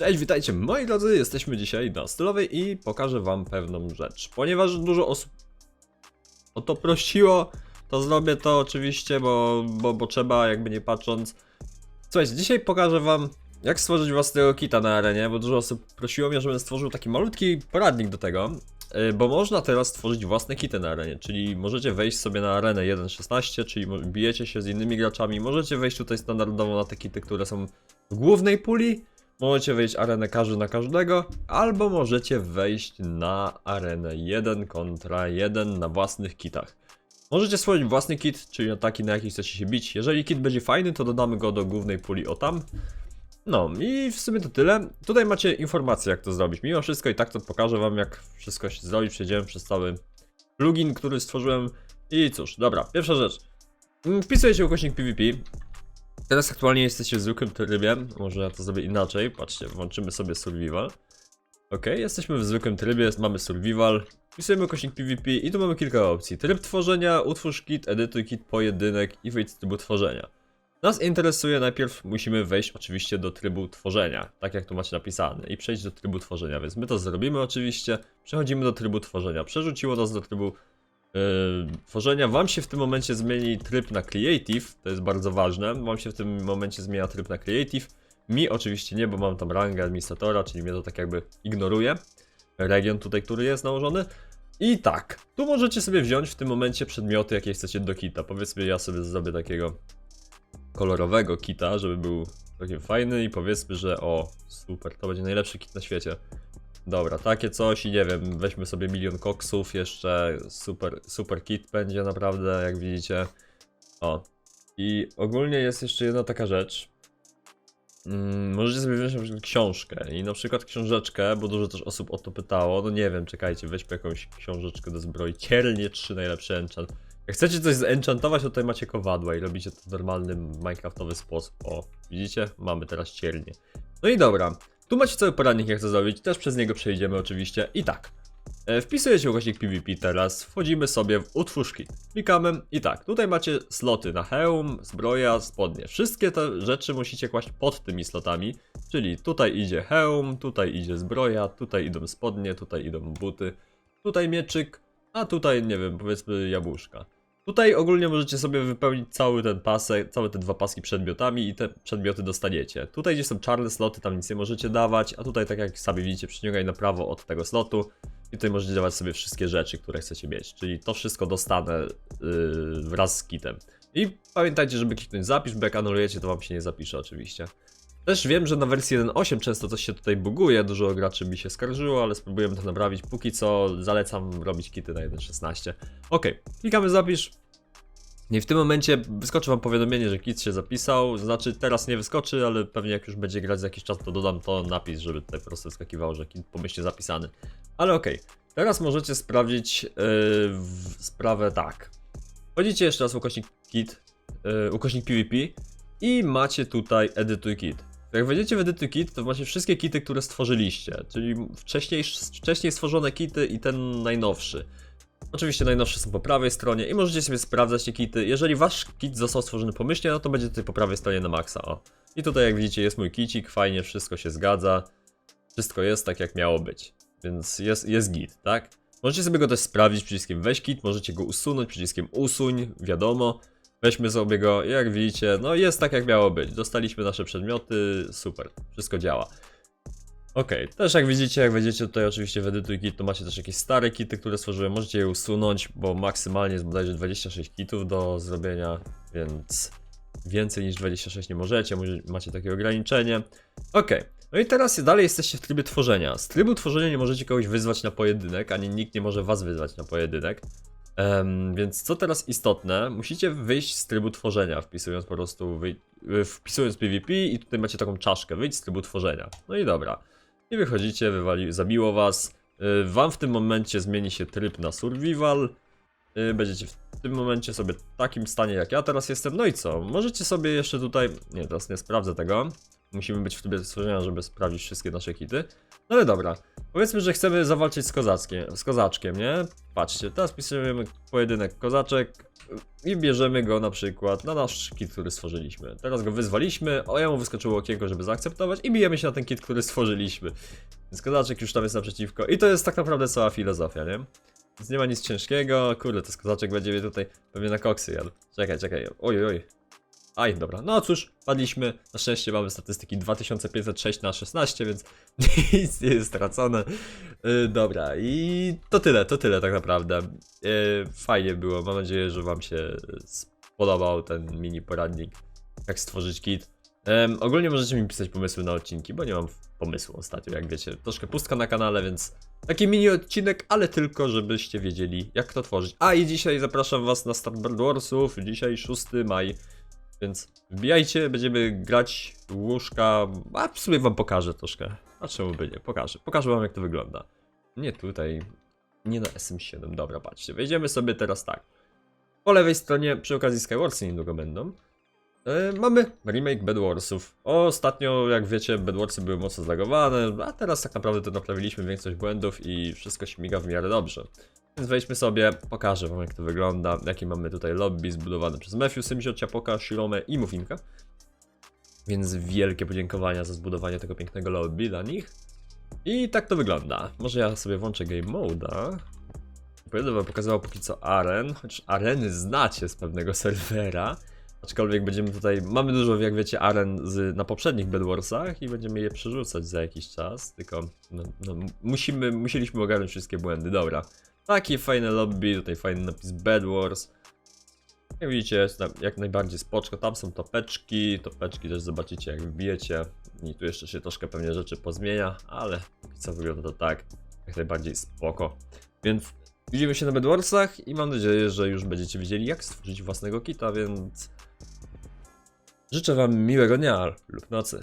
Cześć, witajcie moi drodzy, jesteśmy dzisiaj na stylowej i pokażę wam pewną rzecz. Ponieważ dużo osób o to prosiło, to zrobię to oczywiście, bo, bo, bo trzeba, jakby nie patrząc. Słuchajcie, dzisiaj pokażę wam, jak stworzyć własnego kita na arenie, bo dużo osób prosiło mnie, żebym stworzył taki malutki poradnik do tego. yy, Bo można teraz stworzyć własne kity na arenie, czyli możecie wejść sobie na arenę 1.16, czyli bijecie się z innymi graczami, możecie wejść tutaj standardowo na te kity, które są w głównej puli, Możecie wejść arenę każdy na każdego, albo możecie wejść na arenę 1 kontra 1 na własnych kitach. Możecie stworzyć własny kit, czyli taki, na jaki chcecie się bić. Jeżeli kit będzie fajny, to dodamy go do głównej puli o tam. No i w sumie to tyle. Tutaj macie informacje, jak to zrobić. Mimo wszystko i tak to pokażę wam, jak wszystko się zrobi. Przejdziemy przez cały plugin, który stworzyłem. I cóż, dobra, pierwsza rzecz. Mm, Wpisujecie ukośnik PvP. Teraz aktualnie jesteście w zwykłym trybie, może to zrobię inaczej, patrzcie, włączymy sobie survival. Ok, jesteśmy w zwykłym trybie, mamy survival, wpisujemy kośnik PvP i tu mamy kilka opcji. Tryb tworzenia, utwórz kit, edytuj kit, pojedynek i wyjdź z trybu tworzenia. Nas interesuje, najpierw musimy wejść oczywiście do trybu tworzenia, tak jak tu macie napisane, i przejść do trybu tworzenia, więc my to zrobimy oczywiście, przechodzimy do trybu tworzenia, przerzuciło nas do trybu yy, tworzenia. Wam się w tym momencie zmieni tryb na Creative, to jest bardzo ważne. Wam się w tym momencie zmienia tryb na Creative. Mi oczywiście nie, bo mam tam rangę administratora, czyli mnie to tak jakby ignoruje. Region tutaj, który jest nałożony. I tak, tu możecie sobie wziąć w tym momencie przedmioty, jakie chcecie do kita. Powiedzmy, ja sobie zrobię takiego kolorowego kita, żeby był taki fajny i powiedzmy, że o, super, to będzie najlepszy kit na świecie. Dobra, takie coś i nie wiem, weźmy sobie milion koksów, jeszcze super, super kit będzie naprawdę, jak widzicie. O. I ogólnie jest jeszcze jedna taka rzecz. Mm, możecie sobie wziąć na przykład książkę i na przykład książeczkę, bo dużo też osób o to pytało. No nie wiem, czekajcie, weźmy jakąś książeczkę do zbroi. Ciernie 3 najlepszy enchant. Jak chcecie coś zenchantować, to tutaj macie kowadła i robicie to w normalny minecraftowy sposób. O, widzicie? Mamy teraz ciernie. No i dobra, tu macie cały poradnik jak to zrobić, też przez niego przejdziemy oczywiście. I tak, e, wpisujecie ukośnik PvP teraz, wchodzimy sobie w utwórz kit. Klikamy i tak, tutaj macie sloty na hełm, zbroja, spodnie. Wszystkie te rzeczy musicie kłaść pod tymi slotami, czyli tutaj idzie hełm, tutaj idzie zbroja, tutaj idą spodnie, tutaj idą buty, tutaj mieczyk, a tutaj, nie wiem, powiedzmy jabłuszka. Tutaj ogólnie możecie sobie wypełnić cały ten pasek, całe te dwa paski przedmiotami i te przedmioty dostaniecie. Tutaj gdzie są czarne sloty, tam nic nie możecie dawać, a tutaj tak jak sami widzicie, przyciągaj na prawo od tego slotu i tutaj możecie dawać sobie wszystkie rzeczy, które chcecie mieć. Czyli to wszystko dostanę yy, wraz z kitem. I pamiętajcie, żeby kliknąć zapisz, bo jak anulujecie, to wam się nie zapisze oczywiście. Też wiem, że na wersji 1.8 często coś się tutaj buguje, dużo graczy mi się skarżyło, ale spróbujemy to naprawić. Póki co zalecam robić kity na 1.16. Ok, klikamy zapisz. I w tym momencie wyskoczy wam powiadomienie, że kit się zapisał. Znaczy teraz nie wyskoczy, ale pewnie jak już będzie grać za jakiś czas, to dodam to napis, żeby tutaj po prostu wyskakiwało, że kit pomyślnie zapisany. Ale okej, teraz możecie sprawdzić yy, sprawę tak. Wchodzicie jeszcze raz w ukośnik kit, yy, ukośnik PvP i macie tutaj edytuj kit. Jak wejdziecie w edytuj kit, to macie wszystkie kity, które stworzyliście, czyli wcześniej, wcześniej stworzone kity i ten najnowszy. Oczywiście najnowsze są po prawej stronie i możecie sobie sprawdzać te kity. Jeżeli wasz kit został stworzony pomyślnie, no to będzie tutaj po prawej stronie na maksa. O. I tutaj jak widzicie jest mój kicik, fajnie, wszystko się zgadza. Wszystko jest tak jak miało być. Więc jest, jest git, tak? Możecie sobie go też sprawdzić przyciskiem weź kit, możecie go usunąć przyciskiem usuń, wiadomo. Weźmy sobie go, jak widzicie, no jest tak jak miało być. Dostaliśmy nasze przedmioty, super, wszystko działa. Okej, też jak widzicie, jak wejdziecie tutaj oczywiście w edytuj kit, to macie też jakieś stare kity, które stworzyłem, możecie je usunąć, bo maksymalnie jest bodajże 26 kitów do zrobienia, więc więcej niż 26 nie możecie, może- macie takie ograniczenie. Okej, no i teraz dalej jesteście w trybie tworzenia. Z trybu tworzenia nie możecie kogoś wyzwać na pojedynek, ani nikt nie może was wyzwać na pojedynek. Em, więc co teraz istotne, musicie wyjść z trybu tworzenia, wpisując po prostu, y, wpisując PvP i tutaj macie taką czaszkę, wyjdź z trybu tworzenia. No i dobra. I wychodzicie, wywali, zabiło was. Y, Wam w tym momencie zmieni się tryb na survival. Y, Będziecie w tym momencie sobie w takim stanie jak ja teraz jestem. No i co? Możecie sobie jeszcze tutaj. Nie, teraz nie sprawdzę tego. Musimy być w trybie stworzenia, żeby sprawdzić wszystkie nasze kity. No ale dobra, powiedzmy, że chcemy zawalczyć z z kozaczkiem, nie? Patrzcie, teraz pisujemy pojedynek kozaczek i bierzemy go na przykład na nasz kit, który stworzyliśmy. Teraz go wyzwaliśmy, o jemu wyskoczyło okienko, żeby zaakceptować i bijemy się na ten kit, który stworzyliśmy. Więc kozaczek już tam jest naprzeciwko i to jest tak naprawdę cała filozofia, nie? Więc nie ma nic ciężkiego, kurde, to kozaczek będzie mnie tutaj pewnie na koksy jadł. Czekaj, czekaj, oj, oj. Aj, dobra, no cóż, padliśmy, na szczęście mamy statystyki 2506 na 16, więc nic nie jest stracone. Yy, dobra, i to tyle, to tyle tak naprawdę. Yy, fajnie było, mam nadzieję, że wam się spodobał ten mini poradnik, jak stworzyć kit. Em, ogólnie możecie mi pisać pomysły na odcinki, bo nie mam pomysłu ostatnio, jak wiecie. Troszkę pustka na kanale, więc taki mini odcinek, ale tylko, żebyście wiedzieli, jak to tworzyć. A i dzisiaj zapraszam was na Start Bird Warsów, dzisiaj 6 maj, więc wbijajcie, będziemy grać łóżka, a w sumie wam pokażę troszkę. A czemu by nie? Pokażę. Pokażę wam, jak to wygląda. Nie tutaj, nie na SM7, dobra, patrzcie. Wejdziemy sobie teraz tak. Po lewej stronie, przy okazji Skywarsy niedługo będą. E, mamy remake Bed Warsów. Ostatnio, jak wiecie, Bed Warsy były mocno zlagowane, a teraz tak naprawdę to naprawiliśmy większość błędów i wszystko śmiga w miarę dobrze. Więc wejdźmy sobie, pokażę wam jak to wygląda, jakie mamy tutaj lobby zbudowane przez Matthew, Symsio, Ciapoka, Shirome i Mufinka. Więc wielkie podziękowania za zbudowanie tego pięknego lobby dla nich. I tak to wygląda. Może ja sobie włączę Game Mode'a. Będę wam pokazywał póki co aren, choć areny znacie z pewnego serwera. Aczkolwiek będziemy tutaj, mamy dużo, jak wiecie, aren z, na poprzednich Bedwarsach i będziemy je przerzucać za jakiś czas, tylko no, no, musimy, musieliśmy ogarnąć wszystkie błędy, dobra. Takie fajne lobby, tutaj fajny napis Bedwars. Jak widzicie, jest jak najbardziej spoczko, tam są topeczki, topeczki też zobaczycie jak wbijecie. I tu jeszcze się troszkę pewnie rzeczy pozmienia, ale co wygląda to tak, jak najbardziej spoko. Więc widzimy się na Bedwarsach i mam nadzieję, że już będziecie wiedzieli jak stworzyć własnego kita, więc... Życzę wam miłego dnia lub nocy.